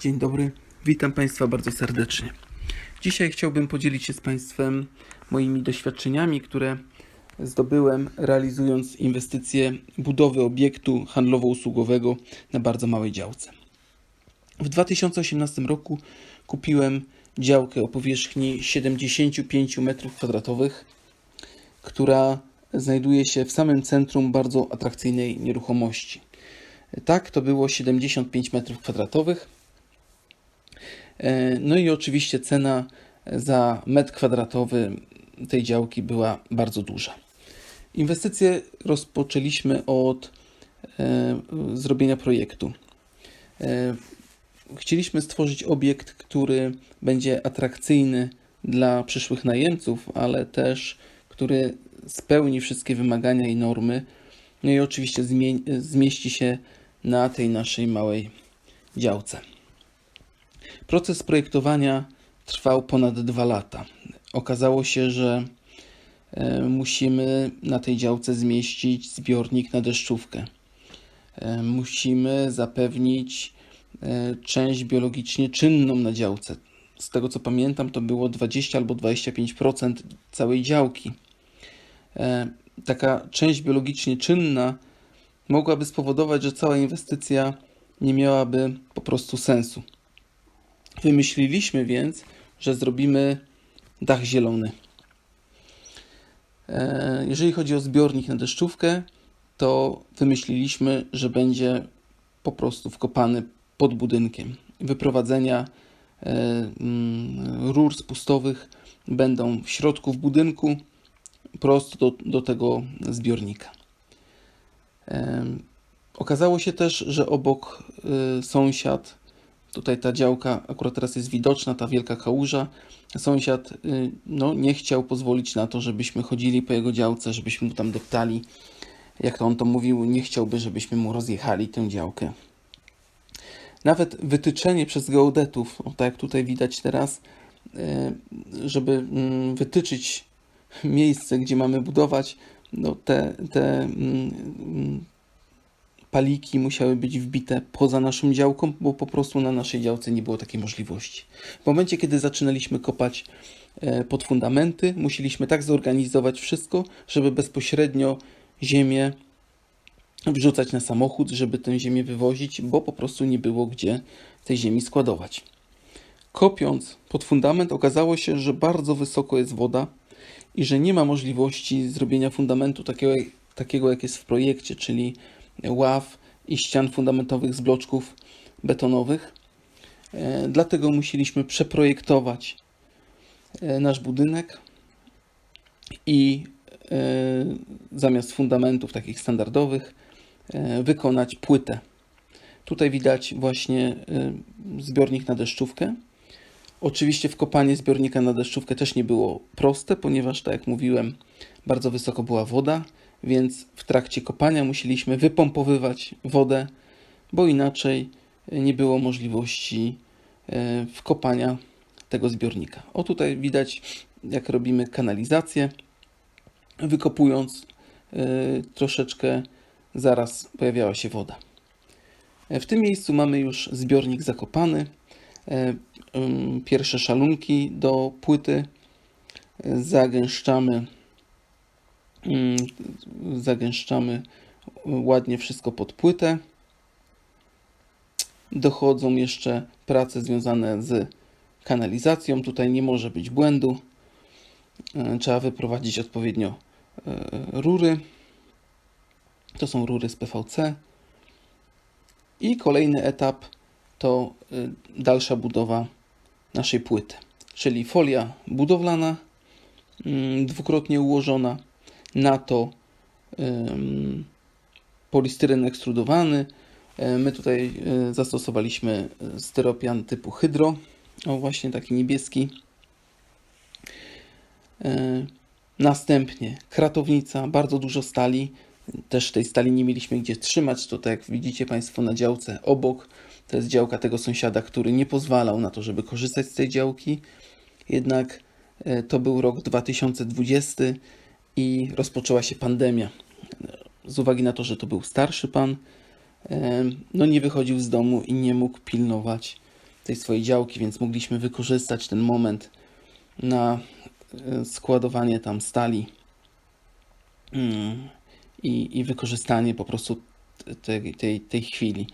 Dzień dobry, witam Państwa bardzo serdecznie. Dzisiaj chciałbym podzielić się z Państwem moimi doświadczeniami, które zdobyłem realizując inwestycje budowy obiektu handlowo-usługowego na bardzo małej działce. W 2018 roku kupiłem działkę o powierzchni 75 m2, która znajduje się w samym centrum bardzo atrakcyjnej nieruchomości. Tak, to było 75 m2. E, No i oczywiście cena za metr kwadratowy tej działki była bardzo duża. Inwestycje rozpoczęliśmy od e, zrobienia projektu. E, Chcieliśmy stworzyć obiekt, który będzie atrakcyjny dla przyszłych najemców, ale też który spełni wszystkie wymagania i normy. No i oczywiście zmie- zmieści się na tej naszej małej działce. Proces projektowania trwał ponad dwa lata. Okazało się, że e, musimy na tej działce zmieścić zbiornik na deszczówkę. E, Musimy zapewnić e, część biologicznie czynną na działce. Z tego co pamiętam, to było 20 albo 25% całej działki. Taka część biologicznie czynna mogłaby spowodować, że cała inwestycja nie miałaby po prostu sensu. Wymyśliliśmy więc, że zrobimy dach zielony. E, Jeżeli chodzi o zbiornik na deszczówkę, to wymyśliliśmy, że będzie po prostu wkopany pod budynkiem. Wyprowadzenia e, mm, rur spustowych będą w środku w budynku, prosto do, do tego zbiornika. Em, Okazało się też, że obok sąsiad, tutaj ta działka akurat teraz jest widoczna, ta wielka kałuża, sąsiad y, no, nie chciał pozwolić na to, żebyśmy chodzili po jego działce, żebyśmy mu tam deptali. Jak to on to mówił, nie chciałby, żebyśmy mu rozjechali tę działkę. Nawet wytyczenie przez geodetów, o, tak jak tutaj widać teraz, y, żeby mm, wytyczyć miejsce, gdzie mamy budować, no te, te mm, paliki musiały być wbite poza naszą działką, bo po prostu na naszej działce nie było takiej możliwości. W momencie, kiedy zaczynaliśmy kopać e, pod fundamenty, musieliśmy tak zorganizować wszystko, żeby bezpośrednio ziemię wrzucać na samochód, żeby tę ziemię wywozić, bo po prostu nie było gdzie tej ziemi składować. Kopiąc pod fundament okazało się, że bardzo wysoko jest woda i że nie ma możliwości zrobienia fundamentu takiego, takiego jak jest w projekcie, czyli ław i ścian fundamentowych z bloczków betonowych. E, Dlatego musieliśmy przeprojektować e, nasz budynek i e, zamiast fundamentów takich standardowych wykonać płytę. Tutaj widać właśnie zbiornik na deszczówkę. Oczywiście wkopanie zbiornika na deszczówkę też nie było proste, ponieważ, tak jak mówiłem, bardzo wysoko była woda, więc w trakcie kopania musieliśmy wypompowywać wodę, bo inaczej nie było możliwości e, wkopania tego zbiornika. O tutaj widać, jak robimy kanalizację. Wykopując e, troszeczkę, zaraz pojawiała się woda. E, W tym miejscu mamy już zbiornik zakopany. Pierwsze szalunki do płyty. Zagęszczamy zagęszczamy ładnie wszystko pod płytę. Dochodzą jeszcze prace związane z kanalizacją. Tutaj nie może być błędu. E, Trzeba wyprowadzić odpowiednio e, rury. To są rury z PVC. I kolejny etap to e, dalsza budowa naszej płyty, czyli folia budowlana, mm, dwukrotnie ułożona na to polistyren ekstrudowany. E, My tutaj e, zastosowaliśmy styropian typu hydro, o właśnie taki niebieski. E, Następnie kratownica, bardzo dużo stali. Też tej stali nie mieliśmy gdzie trzymać. To tak jak widzicie Państwo na działce obok, to jest działka tego sąsiada, który nie pozwalał na to, żeby korzystać z tej działki. Jednak to był rok 2020 i rozpoczęła się pandemia. Z uwagi na to, że to był starszy pan, no nie wychodził z domu i nie mógł pilnować tej swojej działki, więc mogliśmy wykorzystać ten moment na e, składowanie tam stali mm, i, i wykorzystanie po prostu tej, tej, tej chwili.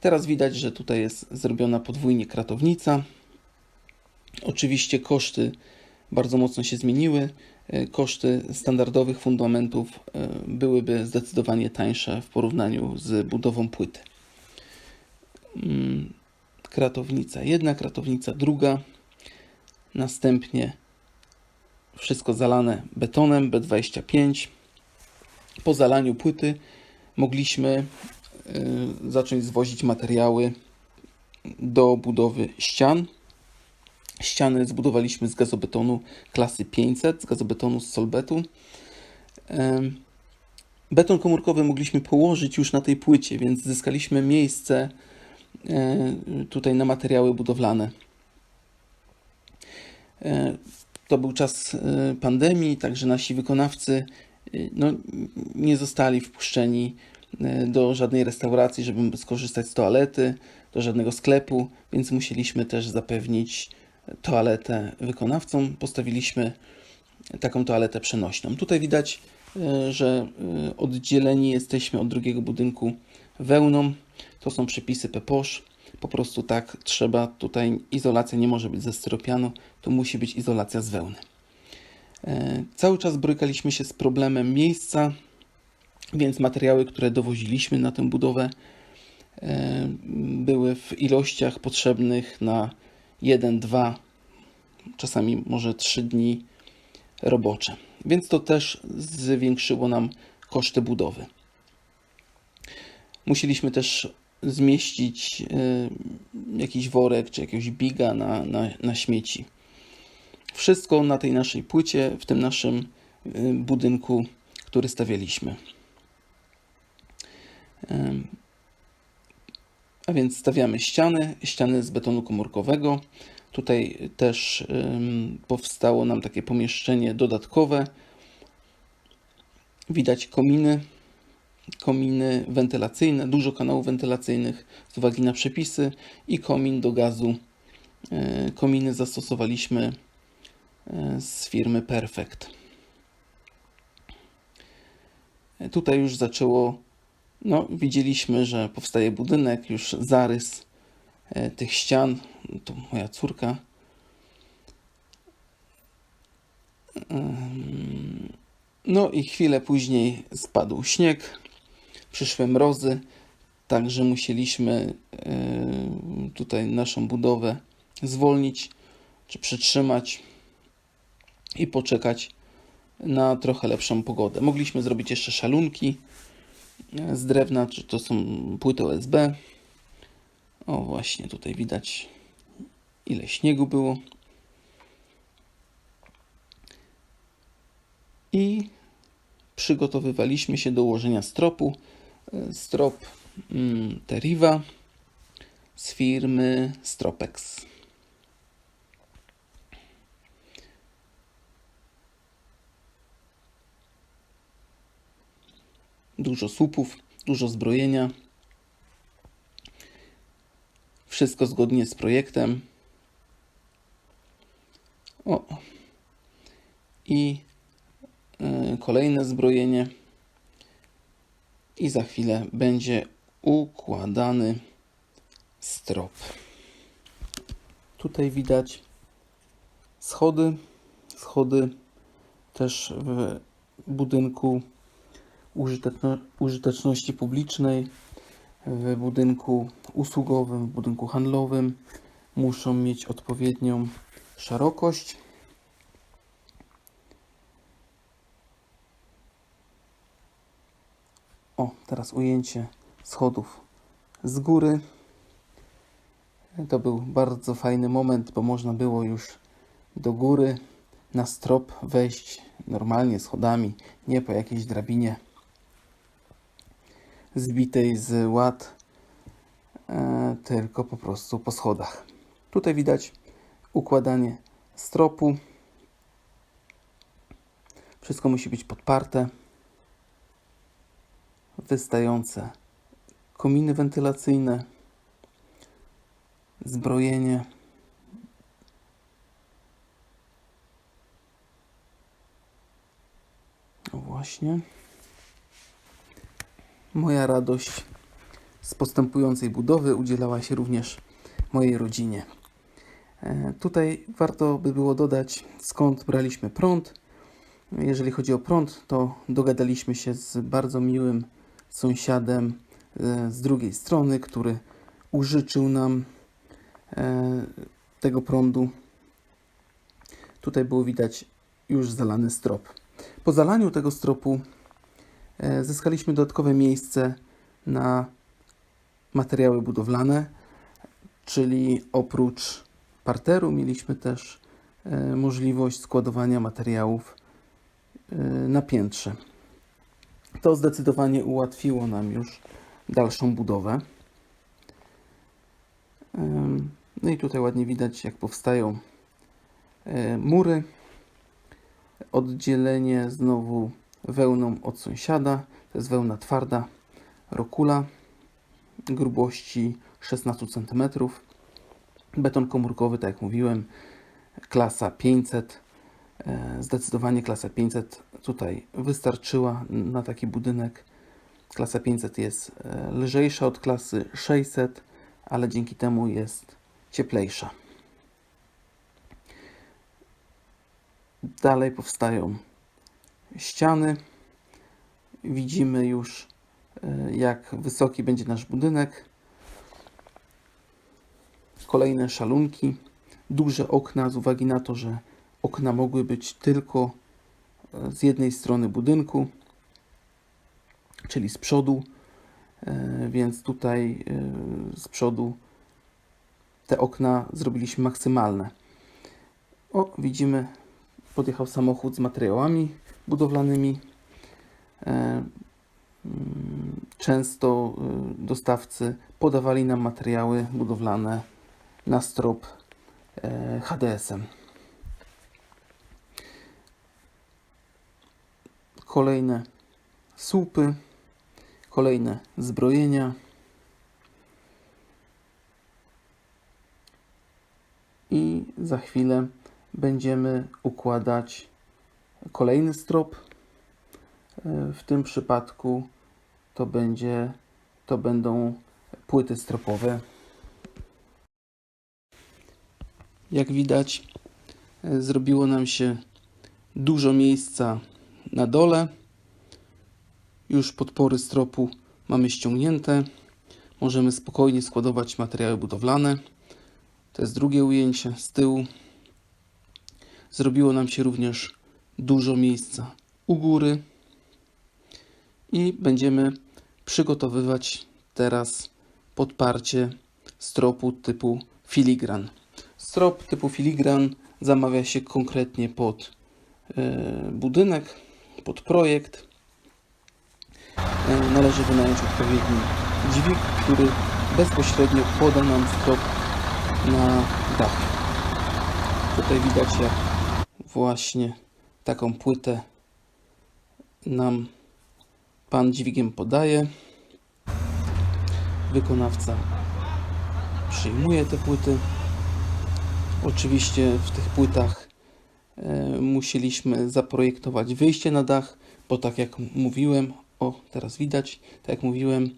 Teraz widać, że tutaj jest zrobiona podwójnie kratownica. Oczywiście koszty bardzo mocno się zmieniły. E, Koszty standardowych fundamentów e, byłyby zdecydowanie tańsze w porównaniu z budową płyty. Mm, Kratownica jedna, kratownica druga. Następnie wszystko zalane betonem B25. Po zalaniu płyty mogliśmy y, zacząć zwozić materiały do budowy ścian. Ściany zbudowaliśmy z gazobetonu klasy 500, z gazobetonu z solbetu. Beton komórkowy mogliśmy położyć już na tej płycie, więc zyskaliśmy miejsce e, tutaj na materiały budowlane. E, To był czas e, pandemii, także nasi wykonawcy no, nie zostali wpuszczeni do żadnej restauracji, żeby skorzystać z toalety, do żadnego sklepu, więc musieliśmy też zapewnić toaletę wykonawcom. Postawiliśmy taką toaletę przenośną. Tutaj widać, e, że e, oddzieleni jesteśmy od drugiego budynku wełną. To są przepisy PEPOSZ. Po prostu tak trzeba. Tutaj izolacja nie może być ze styropianu, tu musi być izolacja z wełny. E, Cały czas borykaliśmy się z problemem miejsca, więc materiały, które dowoziliśmy na tę budowę, były w ilościach potrzebnych na 1, 2, czasami może 3 dni robocze. Więc to też zwiększyło nam koszty budowy. Musieliśmy też zmieścić y, jakiś worek czy jakiegoś biga na, na, na śmieci. Wszystko na tej naszej płycie, w tym naszym y, budynku, który stawialiśmy. A więc stawiamy ściany, ściany z betonu komórkowego. Tutaj też powstało nam takie pomieszczenie dodatkowe. Widać kominy, kominy wentylacyjne, dużo kanałów wentylacyjnych z uwagi na przepisy i komin do gazu. E, Kominy zastosowaliśmy e, z firmy Perfect. Tutaj już zaczęło, no widzieliśmy, że powstaje budynek, już zarys e, tych ścian. To moja córka. No i chwilę później spadł śnieg, przyszły mrozy, także musieliśmy e, tutaj naszą budowę zwolnić czy przytrzymać i poczekać na trochę lepszą pogodę. Mogliśmy zrobić jeszcze szalunki z drewna, czy to są płyty OSB. O, właśnie tutaj widać ile śniegu było. I przygotowywaliśmy się do ułożenia stropu. Strop mm, Teriva z firmy Stropex. Dużo słupów, dużo zbrojenia. Wszystko zgodnie z projektem. O. I y, kolejne zbrojenie. I za chwilę będzie układany strop. Tutaj widać schody. Schody też w budynku użyteczności publicznej, w budynku usługowym, w budynku handlowym muszą mieć odpowiednią szerokość. O, teraz ujęcie schodów z góry. To był bardzo fajny moment, bo można było już do góry na strop wejść normalnie schodami, nie po jakiejś drabinie zbitej z ład, e, tylko po prostu po schodach. Tutaj widać układanie stropu. Wszystko musi być podparte. Wystające kominy wentylacyjne. zbrojenie. Właśnie. Moja radość z postępującej budowy udzielała się również mojej rodzinie. E, Tutaj warto by było dodać, skąd braliśmy prąd. Jeżeli chodzi o prąd, to dogadaliśmy się z bardzo miłym sąsiadem e, z drugiej strony, który użyczył nam e, tego prądu. Tutaj było widać już zalany strop. Po zalaniu tego stropu zyskaliśmy dodatkowe miejsce na materiały budowlane, czyli oprócz parteru mieliśmy też e, możliwość składowania materiałów e, na piętrze. To zdecydowanie ułatwiło nam już dalszą budowę. No i tutaj ładnie widać, jak powstają e, mury. Oddzielenie znowu wełną od sąsiada. To jest wełna twarda, rokula grubości 16 cm. Beton komórkowy, tak jak mówiłem, klasa 500. E, Zdecydowanie klasa 500 tutaj wystarczyła na taki budynek. Klasa 500 jest e, lżejsza od klasy 600, ale dzięki temu jest cieplejsza. Dalej powstają ściany. Widzimy już, e, jak wysoki będzie nasz budynek. Kolejne szalunki, duże okna, z uwagi na to, że okna mogły być tylko e, z jednej strony budynku, czyli z przodu, e, więc tutaj z przodu te okna zrobiliśmy maksymalne. O, widzimy, podjechał samochód z materiałami budowlanymi. E, mm, Często y, dostawcy podawali nam materiały budowlane na strop e, HDS-em. Kolejne słupy, kolejne zbrojenia. I za chwilę będziemy układać kolejny strop. E, W tym przypadku to będzie to będą płyty stropowe. Jak widać, e, zrobiło nam się dużo miejsca na dole. Już podpory stropu mamy ściągnięte. Możemy spokojnie składować materiały budowlane. To jest drugie ujęcie z tyłu. Zrobiło nam się również dużo miejsca u góry i będziemy przygotowywać teraz podparcie stropu typu filigran. Strop typu filigran zamawia się konkretnie pod e, budynek, pod projekt. E, należy wynająć odpowiedni dźwig, który bezpośrednio poda nam strop na dach. Tutaj widać jak właśnie taką płytę nam pan dźwigiem podaje. Wykonawca przyjmuje te płyty. Oczywiście w tych płytach e, musieliśmy zaprojektować wyjście na dach, bo tak jak mówiłem, o teraz widać, tak jak mówiłem,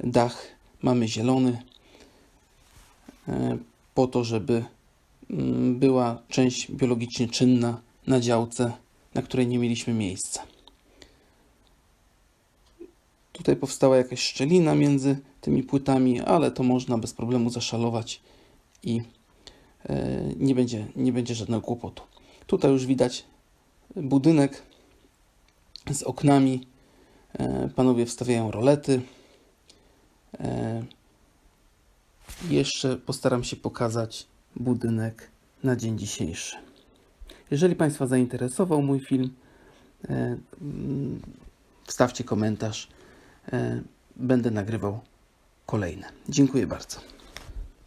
dach mamy zielony e, po to, żeby była część biologicznie czynna na działce, na której nie mieliśmy miejsca. Tutaj powstała jakaś szczelina między tymi płytami, ale to można bez problemu zaszalować i e, nie będzie, nie będzie żadnego kłopotu. Tutaj już widać budynek z oknami. E, Panowie wstawiają rolety. E, Jeszcze postaram się pokazać budynek na dzień dzisiejszy. Jeżeli Państwa zainteresował mój film, e, mm, wstawcie komentarz. E, Będę nagrywał kolejne. Dziękuję bardzo.